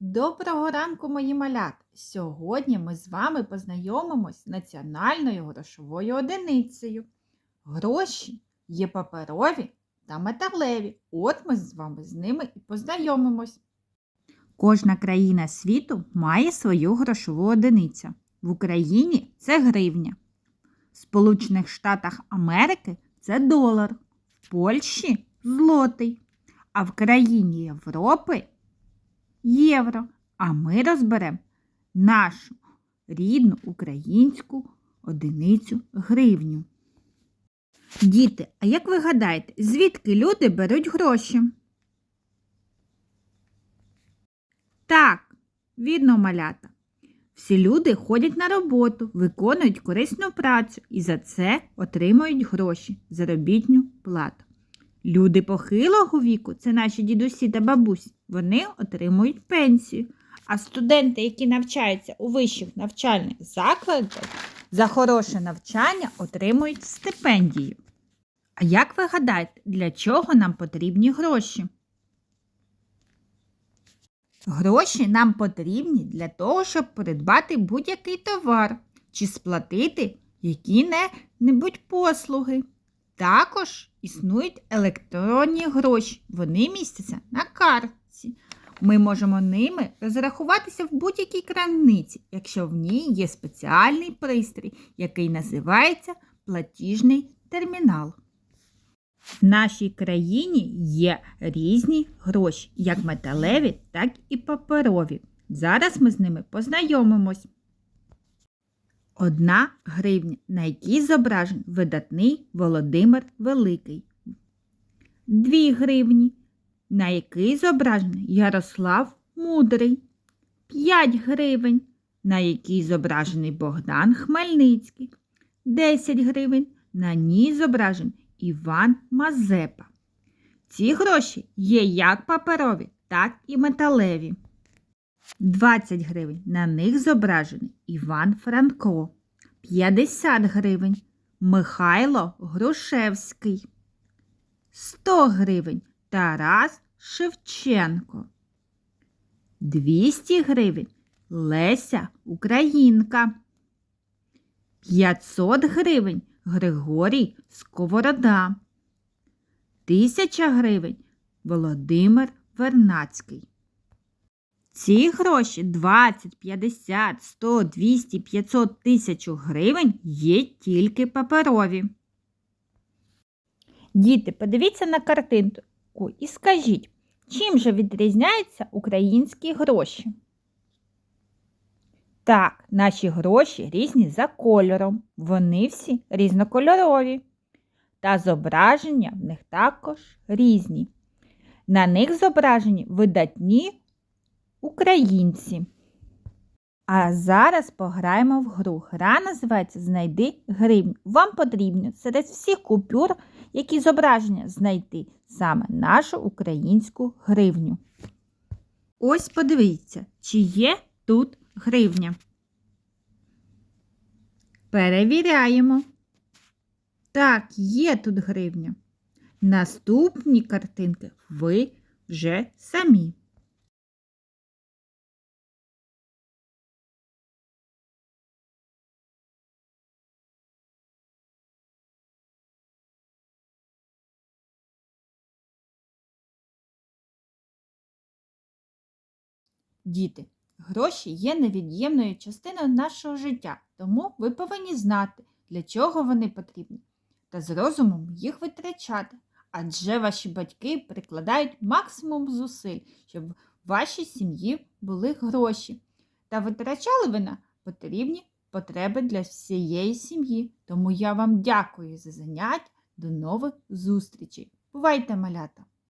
Доброго ранку, мої малята! Сьогодні ми з вами познайомимось з національною грошовою одиницею. Гроші є паперові та металеві. От ми з вами з ними і познайомимось. Кожна країна світу має свою грошову одиницю. В Україні це гривня. В Сполучених Штатах Америки це долар, в Польщі злотий, а в країні Європи євро. А ми розберемо нашу рідну українську одиницю гривню. Діти, а як ви гадаєте, звідки люди беруть гроші? Так, відно малята. Всі люди ходять на роботу, виконують корисну працю і за це отримують гроші, заробітню плату. Люди похилого віку, це наші дідусі та бабусі, вони отримують пенсію. А студенти, які навчаються у вищих навчальних закладах, за хороше навчання отримують стипендію. А як ви гадаєте, для чого нам потрібні гроші? Гроші нам потрібні для того, щоб придбати будь-який товар чи сплатити які-небудь послуги. Також існують електронні гроші. Вони містяться на картці. Ми можемо ними розрахуватися в будь-якій крамниці, якщо в ній є спеціальний пристрій, який називається платіжний термінал. В нашій країні є різні гроші, як металеві, так і паперові. Зараз ми з ними познайомимось. Одна гривня, на якій зображений видатний Володимир Великий. Дві гривні, на якій зображений Ярослав Мудрий. П'ять гривень, на якій зображений Богдан Хмельницький. Десять гривень, на ній зображений Іван Мазепа. Ці гроші є як паперові, так і металеві. 20 гривень. На них зображений Іван Франко. 50 гривень. Михайло Грушевський. 100 гривень. Тарас Шевченко. 200 гривень. Леся Українка. 500 гривень. Григорій Сковорода. 1000 гривень. Володимир Вернацький. Ці гроші 20, 50, 100, 200, 500 тисяч гривень є тільки паперові. Діти, подивіться на картинку і скажіть, чим же відрізняються українські гроші? Так, наші гроші різні за кольором. Вони всі різнокольорові. Та зображення в них також різні. На них зображені видатні українці. А зараз пограємо в гру. Гра називається Знайди гривню. Вам потрібно серед всіх купюр, які зображення, знайти саме нашу українську гривню. Ось подивіться, чи є тут гривня. Перевіряємо. Так, є тут гривня. Наступні картинки ви вже самі. Діти, гроші є невід'ємною частиною нашого життя, тому ви повинні знати, для чого вони потрібні, та з розумом їх витрачати. Адже ваші батьки прикладають максимум зусиль, щоб в вашій сім'ї були гроші. Та витрачали ви на потрібні потреби для всієї сім'ї. Тому я вам дякую за заняття. До нових зустрічей. Бувайте, малята!